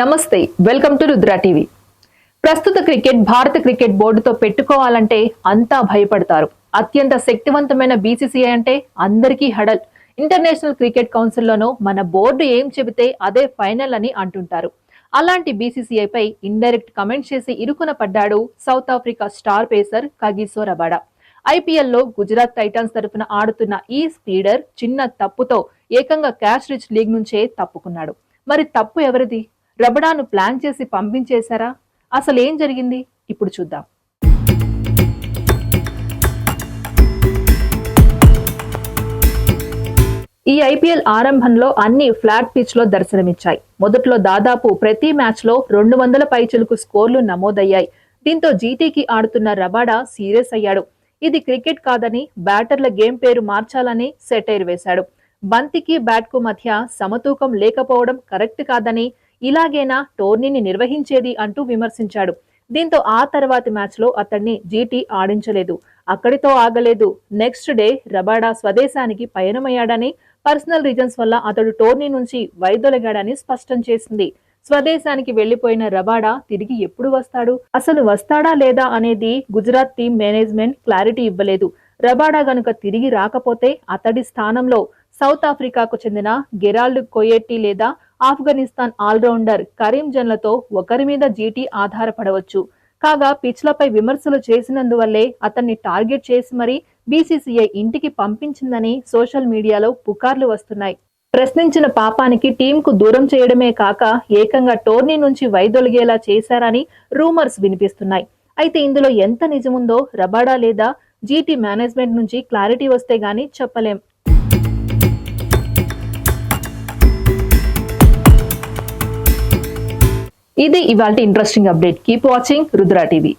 నమస్తే welcome to Rudra TV. ప్రస్తుత cricket భారత క్రికెట్ బోర్డుతో పెట్టుకోవాలంటే అంతా భయపడతారు. అత్యంత శక్తివంతమైన బీసీసీఐ అంటే అందరికీ హడల్. ఇంటర్నేషనల్ క్రికెట్ కౌన్సిల్లోనూ మన బోర్డు ఏం చెబితే అదే ఫైనల్ అని అంటుంటారు. అలాంటి బీసీసీఐ పై ఇండైరెక్ట్ కమెంట్ చేసి ఇరుకున పడ్డాడు South Africa star pacer Kagiso Rabada. ఐపీఎల్లో గుజరాత్ టైటాన్స్ తరఫున ఆడుతున్న ఈ స్పీడర్ చిన్న తప్పుతో ఏకంగా క్యాష్ రిచ్ లీగ్ నుంచే తప్పుకున్నాడు. మరి తప్పు ఎవరిది? రబడాను ప్లాన్ చేసి పంపించేశారా? అసలు ఏం జరిగింది? ఇప్పుడు చూద్దాం. ఈ ఐపీఎల్ ఆరంభంలో అన్ని ఫ్లాట్ పిచ్లో దర్శనమిచ్చాయి. మొదట్లో దాదాపు ప్రతి మ్యాచ్లో రెండు వందల పైచులకు స్కోర్లు నమోదయ్యాయి. దీంతో జీటీకి ఆడుతున్న రబాడా సీరియస్ అయ్యాడు. ఇది క్రికెట్ కాదని బ్యాటర్ల గేమ్ పేరు మార్చాలని సెటైర్ వేశాడు. బంతికి బ్యాట్కు మధ్య సమతూకం లేకపోవడం కరెక్ట్ కాదని ఇలాగేనా టోర్నీని నిర్వహించేది అంటూ విమర్శించాడు. దీంతో ఆ తర్వాతి మ్యాచ్లో అతన్ని జీటీ ఆడించలేదు. అక్కడితో ఆగలేదు. నెక్స్ట్ డే రబాడా స్వదేశానికి పయనమయ్యాడని పర్సనల్ రీజన్స్ వల్ల అతడు టోర్నీ నుంచి వైదొలగాడని స్పష్టం చేసింది. స్వదేశానికి వెళ్ళిపోయిన రబాడా తిరిగి ఎప్పుడు వస్తాడు? అసలు వస్తాడా లేదా అనేది గుజరాత్ టీం మేనేజ్మెంట్ క్లారిటీ ఇవ్వలేదు. రబాడా గనుక తిరిగి రాకపోతే అతడి స్థానంలో సౌత్ ఆఫ్రికాకు చెందిన గెరాల్డ్ కొయెట్టి లేదా ఆఫ్ఘనిస్తాన్ ఆల్రౌండర్ కరీం జన్లతో ఒకరి మీద జీటీ ఆధారపడవచ్చు. కాగా పిచ్లపై విమర్శలు చేసినందువల్లే అతన్ని టార్గెట్ చేసి మరీ బీసీసీఐ ఇంటికి పంపించిందని సోషల్ మీడియాలో పుకార్లు వస్తున్నాయి. ప్రశ్నించిన పాపానికి టీంకు దూరం చేయడమే కాక ఏకంగా టోర్నీ నుంచి వైదొలిగేలా చేశారని రూమర్స్ వినిపిస్తున్నాయి. అయితే ఇందులో ఎంత నిజముందో రబాడా లేదా జీటీ మేనేజ్మెంట్ నుంచి క్లారిటీ వస్తే గానీ చెప్పలేం. ఇది ఇవాళ interesting update keep watching Rudra TV